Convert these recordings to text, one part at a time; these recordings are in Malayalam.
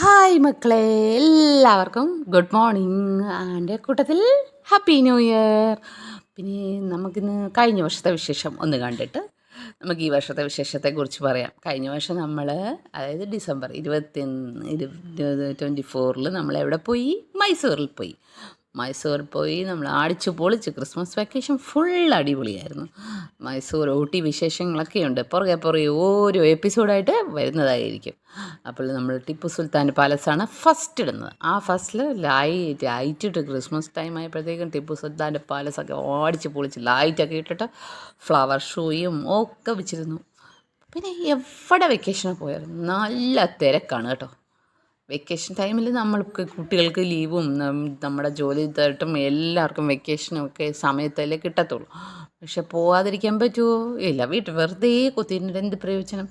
ഹായ് മക്കളെ എല്ലാവർക്കും ഗുഡ് മോർണിംഗ് ആന്റെ കൂട്ടത്തിൽ ഹാപ്പി ന്യൂ ഇയർ പിന്നെ നമുക്കിന്ന് കഴിഞ്ഞ വർഷത്തെ വിശേഷം ഒന്ന് കണ്ടിട്ട് നമുക്ക് ഈ വർഷത്തെ വിശേഷത്തെക്കുറിച്ച് പറയാം. കഴിഞ്ഞ വർഷം നമ്മൾ അതായത് ഡിസംബർ ഇരുപത്തി ഇരുപത് ട്വന്റി ഫോറിൽ നമ്മൾ എവിടെ പോയി? മൈസൂറിൽ പോയി. മൈസൂർ പോയി നമ്മൾ അടിച്ചു പൊളിച്ച് ക്രിസ്മസ് വെക്കേഷൻ ഫുൾ അടിപൊളിയായിരുന്നു. മൈസൂർ ഊട്ടി വിശേഷങ്ങളൊക്കെ ഉണ്ട്. പുറകെ പുറകെ ഓരോ എപ്പിസോഡായിട്ട് വരുന്നതായിരിക്കും. അപ്പോൾ നമ്മൾ ടിപ്പു സുൽത്താൻ പാലസാണ് ഫസ്റ്റ് ഇടുന്നത്. ആ ഫസ്റ്റിൽ ലൈറ്റ് ലൈറ്റിട്ട് ക്രിസ്മസ് ടൈം ആയപ്പോഴത്തേക്കും ടിപ്പു സുൽത്താന്റെ പാലസൊക്കെ ഓടിച്ച് പൊളിച്ച് ലൈറ്റൊക്കെ ഇട്ടിട്ട് ഫ്ലവർ ഷോയും ഒക്കെ വെച്ചിരുന്നു. പിന്നെ എവിടെ വെക്കേഷന് പോയാലും നല്ല തിരക്കാണ് കേട്ടോ. വെക്കേഷൻ ടൈമിൽ നമ്മൾക്ക് കുട്ടികൾക്ക് ലീവും നമ്മുടെ ജോലി തട്ടും എല്ലാവർക്കും വെക്കേഷനും ഒക്കെ സമയത്തല്ലേ കിട്ടത്തുള്ളൂ. പക്ഷെ പോകാതിരിക്കാൻ പറ്റുമോ ഇല്ല വീട്ടിൽ വെറുതെ കുത്തിയിരുന്നിട്ട് എന്ത് പ്രയോജനം?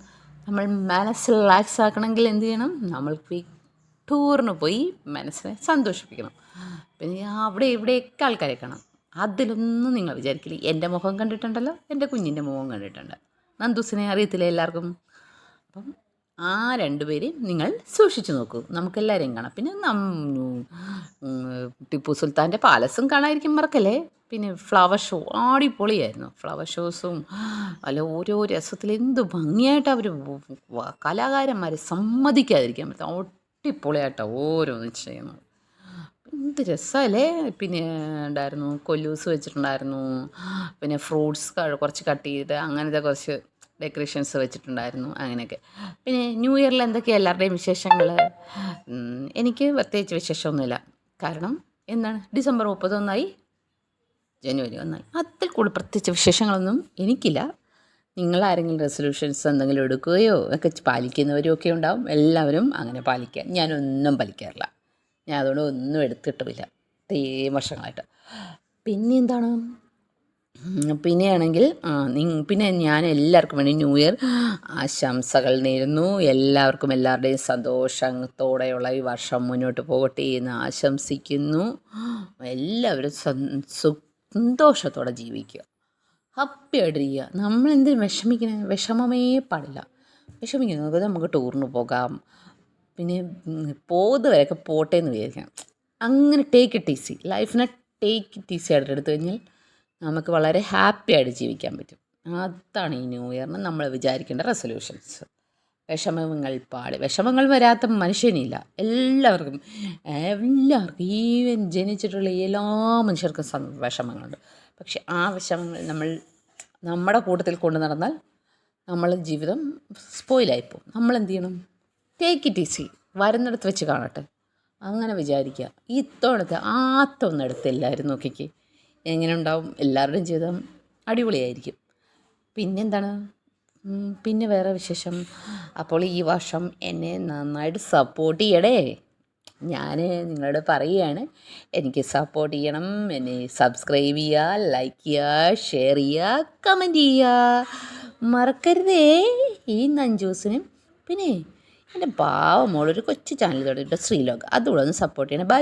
നമ്മൾ മനസ്സ് റിലാക്സ് ആക്കണമെങ്കിൽ എന്ത് ചെയ്യണം? നമ്മൾ ടൂറിന് പോയി മനസ്സിനെ സന്തോഷിപ്പിക്കണം. പിന്നെ അവിടെ ഇവിടെയൊക്കെ ആൾക്കാരെ കാണാം. അതിലൊന്നും നിങ്ങൾ വിചാരിക്കില്ല. എന്റെ മുഖം കണ്ടിട്ടുണ്ടല്ലോ? എന്റെ കുഞ്ഞിന്റെ മുഖം കണ്ടിട്ടുണ്ട്. നന്ദൂസിനെ അറിയത്തില്ല എല്ലാവർക്കും? അപ്പം ആ രണ്ടുപേരെയും നിങ്ങൾ സൂക്ഷിച്ചു നോക്കൂ. നമുക്കെല്ലാവരെയും കാണാം. പിന്നെ നം ടിപ്പു സുൽത്താന്റെ പാലസും കാണാതിരിക്കും മറക്കല്ലേ? പിന്നെ ഫ്ലവർ ഷോ ആടിപ്പൊളിയായിരുന്നു ഫ്ലവർ ഷോസും അല്ല ഓരോ രസത്തിൽ എന്ത് ഭംഗിയായിട്ട് അവർ കലാകാരന്മാരെ സമ്മതിക്കാതിരിക്കാൻ പറ്റും. ഒട്ടിപ്പൊളിയായിട്ടോ ഓരോന്നും ചെയ്യുന്നത്. എന്ത് രസമല്ലേ പിന്നെ ഉണ്ടായിരുന്നു കൊല്ലൂസ് വെച്ചിട്ടുണ്ടായിരുന്നു. പിന്നെ ഫ്രൂട്ട്സ് കുറച്ച് കട്ട് ചെയ്ത് അങ്ങനത്തെ കുറച്ച് ഡെക്കറേഷൻസ് വെച്ചിട്ടുണ്ടായിരുന്നു അങ്ങനെയൊക്കെ. പിന്നെ ന്യൂ ഇയറിൽ എന്തൊക്കെയാണ് എല്ലാവരുടെയും വിശേഷങ്ങൾ എനിക്ക് പ്രത്യേകിച്ച് വിശേഷമൊന്നുമില്ല. കാരണം എന്താണ്? ഡിസംബർ മുപ്പത്തൊന്നായി ജനുവരി ഒന്നായി. അതിൽ കൂടുതൽ പ്രത്യേകിച്ച് വിശേഷങ്ങളൊന്നും എനിക്കില്ല. നിങ്ങൾ ആരെങ്കിലും റെസൊല്യൂഷൻസ് എന്തെങ്കിലും എടുക്കുകയോ ഒക്കെ പാലിക്കുന്നവരും ഒക്കെ ഉണ്ടാവും. എല്ലാവരും അങ്ങനെ പാലിക്കുക. ഞാനൊന്നും പാലിക്കാറില്ല. ഞാൻ അതുകൊണ്ട് ഒന്നും എടുത്തിട്ടുമില്ല. ഇത്രയും വർഷങ്ങളായിട്ട് പിന്നെ എന്താണ്? പിന്നെയാണെങ്കിൽ പിന്നെ ഞാൻ എല്ലാവർക്കും വേണ്ടി ന്യൂ ഇയർ ആശംസകൾ നേരുന്നു. എല്ലാവർക്കും എല്ലാവരുടെയും സന്തോഷത്തോടെയുള്ള ഈ വർഷം മുന്നോട്ട് പോകട്ടെ എന്ന് ആശംസിക്കുന്നു. എല്ലാവരും സന്തോഷത്തോടെ ജീവിക്കുക. ഹാപ്പി ആയിട്ടിരിക്കുക നമ്മൾ എന്ത് വിഷമിക്കണേ വിഷമമേ പാടില്ല. വിഷമിക്കുന്നത് നമുക്ക് ടൂറിന് പോകാം. പിന്നെ പോകുന്നവരൊക്കെ പോട്ടെ എന്ന് വിചാരിക്കാം അങ്ങനെ ടേക്ക് ഇറ്റ് ഈസി ലൈഫിനെ ടേക്ക് ഇറ്റ് ഈസി ആയിട്ട് എടുത്തു കഴിഞ്ഞാൽ നമുക്ക് വളരെ ഹാപ്പി ആയിട്ട് ജീവിക്കാൻ പറ്റും. അതാണ് ഈ ന്യൂ ഇയറിന് നമ്മൾ വിചാരിക്കേണ്ട റെസൊല്യൂഷൻസ് വിഷമങ്ങൾ പാട്. വിഷമങ്ങൾ വരാത്ത മനുഷ്യനില്ല. എല്ലാവർക്കും എല്ലാവർക്കും ഈവൻ ജനിച്ചിട്ടുള്ള എല്ലാ മനുഷ്യർക്കും വിഷമങ്ങളുണ്ട്. പക്ഷെ ആ വിഷമങ്ങൾ നമ്മൾ നമ്മുടെ കൂട്ടത്തിൽ കൊണ്ടു നടന്നാൽ നമ്മൾ ജീവിതം സ്പോയിലായിപ്പോവും നമ്മൾ എന്ത് ചെയ്യണം? ടേക്ക് ഇറ്റ് ഈസി വരുന്നിടത്ത് വെച്ച് കാണട്ടെ. അങ്ങനെ വിചാരിക്കുക. ഇത്തവണത്തെ ആത്തൊന്നെടുത്ത് എല്ലാവരും നോക്കിക്കേ. എങ്ങനെ ഉണ്ടാവും എല്ലാവരുടെയും ജീവിതം അടിപൊളിയായിരിക്കും. പിന്നെന്താണ്? പിന്നെ വേറെ വിശേഷം. അപ്പോൾ ഈ വർഷം എന്നെ നന്നായിട്ട് സപ്പോർട്ട് ചെയ്യണേ ഞാൻ നിങ്ങളോട് പറയുകയാണ് എനിക്ക് സപ്പോർട്ട് ചെയ്യണം. എന്നെ സബ്സ്ക്രൈബ് ചെയ്യുക ലൈക്ക് ചെയ്യുക ഷെയർ ചെയ്യുക കമന്റ് ചെയ്യുക മറക്കരുതേ. ഈ നഞ്ചൂസിനും പിന്നെ എന്റെ ഭാവമോളൊരു കൊച്ചു ചാനൽ തുടങ്ങിയിട്ട് ശ്രീലോക. അതുകൂടെ ഒന്ന് സപ്പോർട്ട് ചെയ്യണം. ബൈ